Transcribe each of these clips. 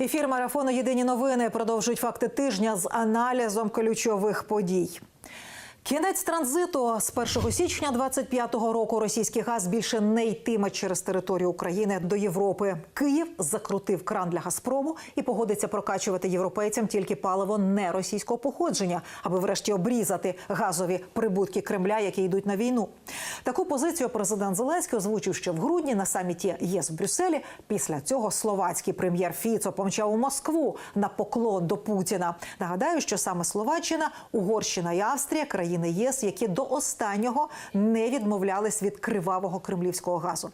Ефір марафону Єдині новини продовжують факти тижня з аналізом ключових подій. Кінець транзиту з 1 січня 25-го року російський газ більше не йтиме через територію України до Європи. Київ закрутив кран для Газпрому і погодиться прокачувати європейцям тільки паливо не російського походження, аби врешті обрізати газові прибутки Кремля, які йдуть на війну. Таку позицію президент Зеленський озвучив ще в грудні на саміті ЄС в Брюсселі. Після цього словацький прем'єр Фіцо помчав у Москву на поклон до Путіна. Нагадаю, що саме Словаччина, Угорщина і Австрія країни ЄС, які до останнього не відмовлялись від кривавого кремлівського газу.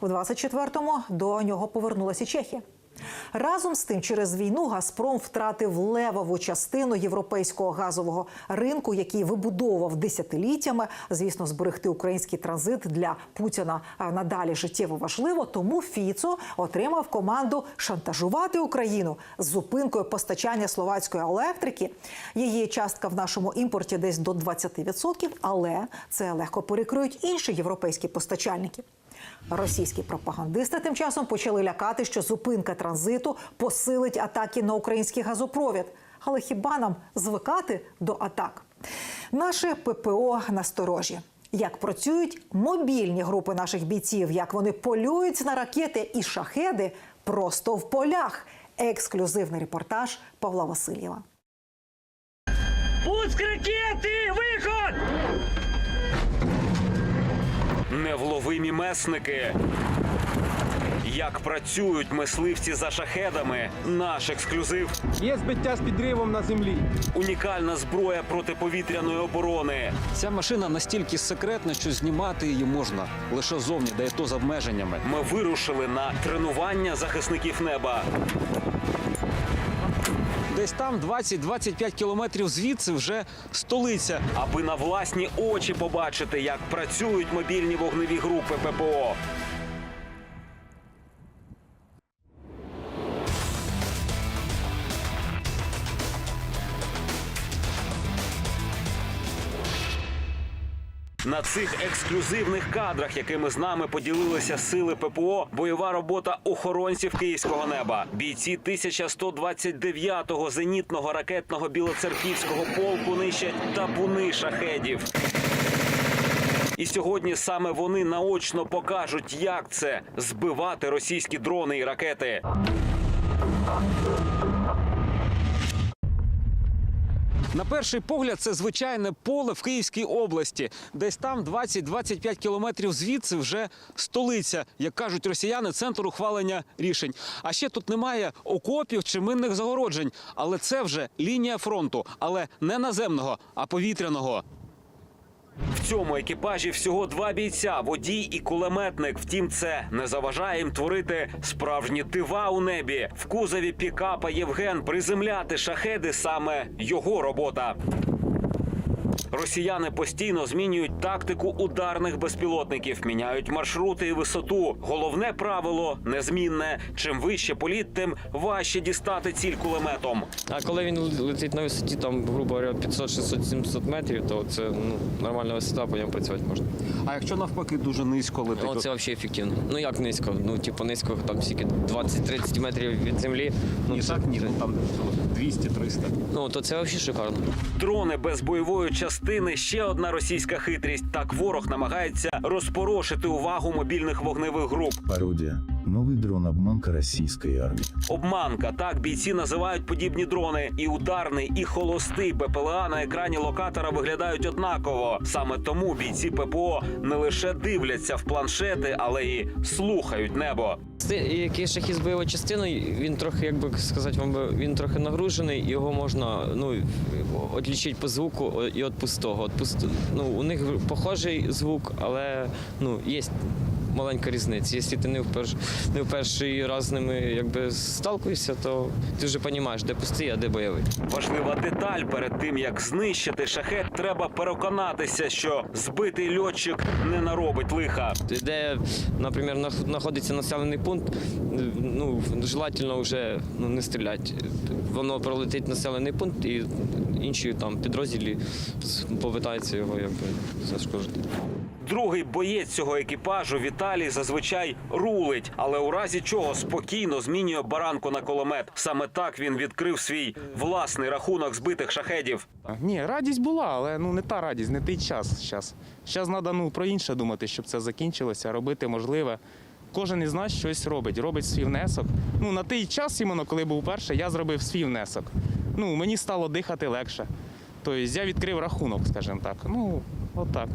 У 24-му до нього повернулася Чехія. Разом з тим, через війну Газпром втратив левову частину європейського газового ринку, який вибудовував десятиліттями. Звісно, зберегти український транзит для Путіна надалі життєво важливо. Тому Фіцо отримав команду шантажувати Україну з зупинкою постачання словацької електрики. Її частка в нашому імпорті десь до 20%, але це легко перекриють інші європейські постачальники. Російські пропагандисти тим часом почали лякати, що зупинка транзиту посилить атаки на український газопровід. Але хіба нам звикати до атак? Наше ППО насторожі. Як працюють мобільні групи наших бійців, як вони полюють на ракети і шахеди просто в полях. Ексклюзивний репортаж Павла Васильєва. Пуск ракети! Виход! Невловимі месники. Як працюють мисливці за шахедами? Наш ексклюзив. Є збиття з підривом на землі. Унікальна зброя протиповітряної оборони. Ця машина настільки секретна, що знімати її можна лише зовні, де то з обмеженнями. Ми вирушили на тренування захисників неба. Десь там 20-25 кілометрів звідси вже столиця. аби на власні очі побачити, як працюють мобільні вогневі групи ППО. На цих ексклюзивних кадрах, якими з нами поділилися сили ППО, бойова робота охоронців київського неба, бійці 1129-го зенітного ракетного білоцерківського полку нищать табуни шахедів. І сьогодні саме вони наочно покажуть, як це збивати російські дрони і ракети. На перший погляд, це звичайне поле в Київській області. Десь там 20-25 кілометрів звідси вже столиця, як кажуть росіяни, центр ухвалення рішень. А ще тут немає окопів чи минних загороджень. Але це вже лінія фронту, але не наземного, а повітряного. В цьому екіпажі всього два бійця водій і кулеметник. Втім, це не заважає їм творити справжні дива у небі. В кузові пікапа Євген приземляти шахеди саме його робота. Росіяни постійно змінюють тактику ударних безпілотників, міняють маршрути і висоту. Головне правило незмінне: чим вище політ, тим важче дістати ціль кулеметом. А коли він летить на висоті, там, грубо говоря, 500, 600, 700 метрів, то це ну, нормальна висота, по ньому працювати можна. А якщо навпаки дуже низько летить? Ну, це взагалі ефективно. Ну як низько? Ну, типу, низько, там стільки 20-30 метрів від землі. Ну, так це, там 200-300. ну то це взагалі шикарно. Дрони без бойової частини ще одна російська хитрість. Так ворог намагається розпорошити увагу мобільних вогневих груп. Пародия. Новый дрон-обманка российской армии. Обманка так бійці називають подібні дрони. І ударний, і холостий БПЛА на екрані локатора виглядають однаково. Саме тому бійці ППО не лише дивляться в планшети, але і слухають небо. Який шахід з бойовою частиною, він трохи, як би сказати, вам би, він трохи нагружений, його можна ну, відлічити по звуку і від пустого. От пуст... ну, у них похожий звук, але ну, є маленька різниця. Якщо ти не вперше, не в перший раз з ними якби, сталкуєшся, то ти вже розумієш, де пустий, а де бойовий. Важлива деталь перед тим як знищити шахет, треба переконатися, що збитий льотчик не наробить лиха. Де, наприклад, знаходиться населений пункт, ну, желательно вже ну, не стріляти. Воно пролетить населений пункт і інші там підрозділі попитаються його якби, зашкодити. Другий боєць цього екіпажу Віталій зазвичай рулить, але у разі чого спокійно змінює баранку на кулемет. Саме так він відкрив свій власний рахунок збитих шахедів. Ні, радість була, але ну не та радість, не той час зараз. Зараз треба ну, про інше думати, щоб це закінчилося, робити можливе. Кожен із нас щось робить, робить свій внесок. Ну, на той час, іменно, коли був перший, я зробив свій внесок. Ну, мені стало дихати легше. Тобто я відкрив рахунок, скажімо так. Ну, отак.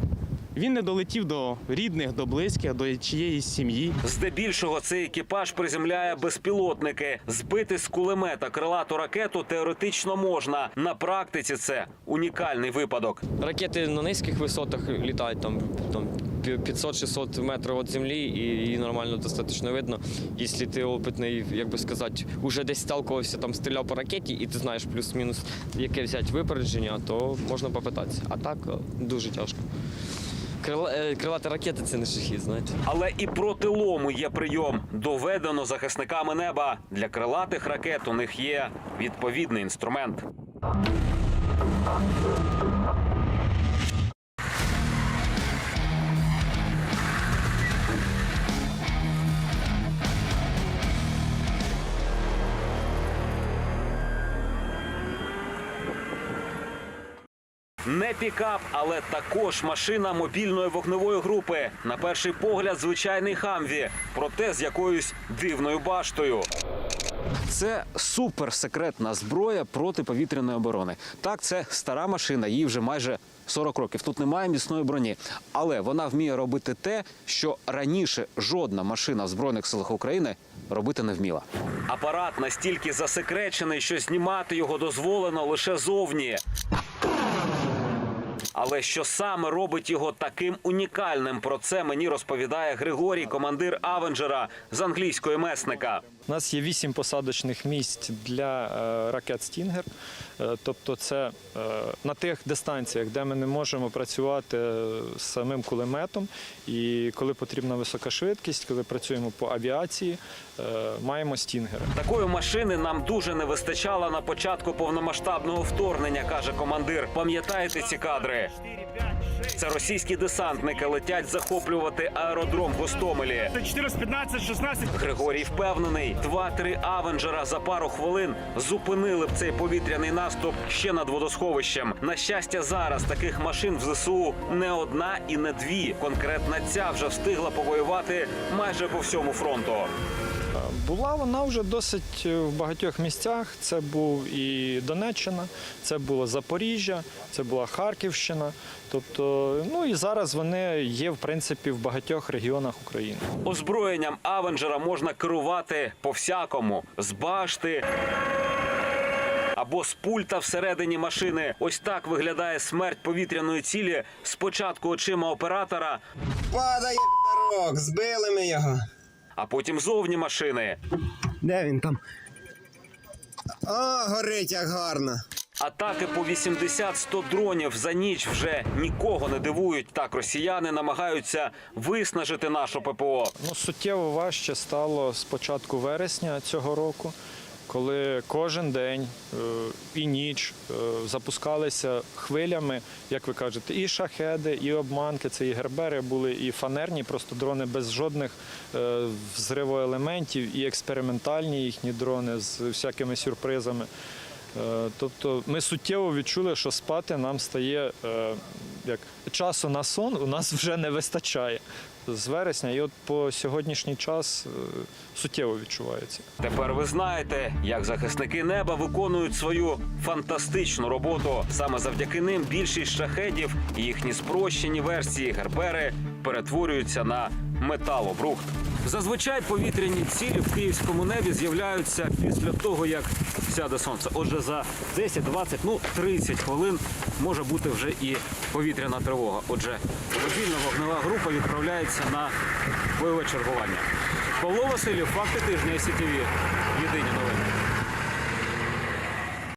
Він не долетів до рідних, до близьких, до чиєїсь сім'ї. Здебільшого цей екіпаж приземляє безпілотники. Збити з кулемета крилату ракету теоретично можна. На практиці це унікальний випадок. Ракети на низьких висотах літають там, там 500-600 метрів від землі, і її нормально достатньо видно. Якщо ти опитний, як би сказати, уже десь сталкувався, там стріляв по ракеті, і ти знаєш плюс-мінус, яке взяти випередження, то можна попитатися. А так е, дуже тяжко. Крила, е, крилаті ракети це не шахід, знаєте. Але і проти лому є прийом. Доведено захисниками неба. Для крилатих ракет у них є відповідний інструмент. Не пікап, але також машина мобільної вогневої групи. На перший погляд, звичайний хамві, проте з якоюсь дивною баштою. Це суперсекретна зброя протиповітряної оборони. Так, це стара машина, їй вже майже 40 років. Тут немає міцної броні, але вона вміє робити те, що раніше жодна машина в збройних силах України робити не вміла. Апарат настільки засекречений, що знімати його дозволено лише зовні. Але що саме робить його таким унікальним? Про це мені розповідає Григорій, командир Авенджера з англійської месника. У нас є вісім посадочних місць для е, ракет Стінгер. Е, Тобто, це е, на тих дистанціях, де ми не можемо працювати з самим кулеметом, і коли потрібна висока швидкість, коли працюємо по авіації, маємо стінгери. Такої машини нам дуже не вистачало на початку повномасштабного вторгнення, каже командир. Пам'ятаєте ці кадри? Це російські десантники летять захоплювати аеродром в Гостомелі. 14, 15, 16. Григорій впевнений, два-три авенджера за пару хвилин зупинили б цей повітряний наступ ще над водосховищем. На щастя, зараз таких машин в ЗСУ не одна і не дві. Конкретна ця вже встигла повоювати майже по всьому фронту. Була вона вже досить е, в багатьох місцях. Це був і Донеччина, це було Запоріжжя, це була Харківщина. Тобто, ну і зараз вони є в принципі в багатьох регіонах України. Озброєнням авенджера можна керувати по-всякому з башти. Або з пульта всередині машини. Ось так виглядає смерть повітряної цілі. Спочатку очима оператора, Падає підарок, збили ми його. А потім зовні машини. Де він там? О, горить як гарно. Атаки по 80-100 дронів за ніч вже нікого не дивують. Так росіяни намагаються виснажити нашу ППО. Ну, суттєво важче стало з початку вересня цього року, коли кожен день е, і ніч е, запускалися хвилями, як ви кажете, і шахеди, і обманки. Це і гербери були, і фанерні, просто дрони без жодних е, взривоелементів, і експериментальні їхні дрони з всякими сюрпризами. Тобто ми суттєво відчули, що спати нам стає як часу на сон у нас вже не вистачає з вересня, і от по сьогоднішній час е, суттєво відчувається. Тепер ви знаєте, як захисники неба виконують свою фантастичну роботу. Саме завдяки ним більшість шахедів і їхні спрощені версії гербери перетворюються на металобрухт. Зазвичай повітряні цілі в київському небі з'являються після того, як сяде сонце. Отже, за 10, 20, ну 30 хвилин може бути вже і повітряна тривога. Отже, мобільна вогнева група відправляється на бойове чергування. Павло Васильєв, факти тижня СІТВ. Єдині новини.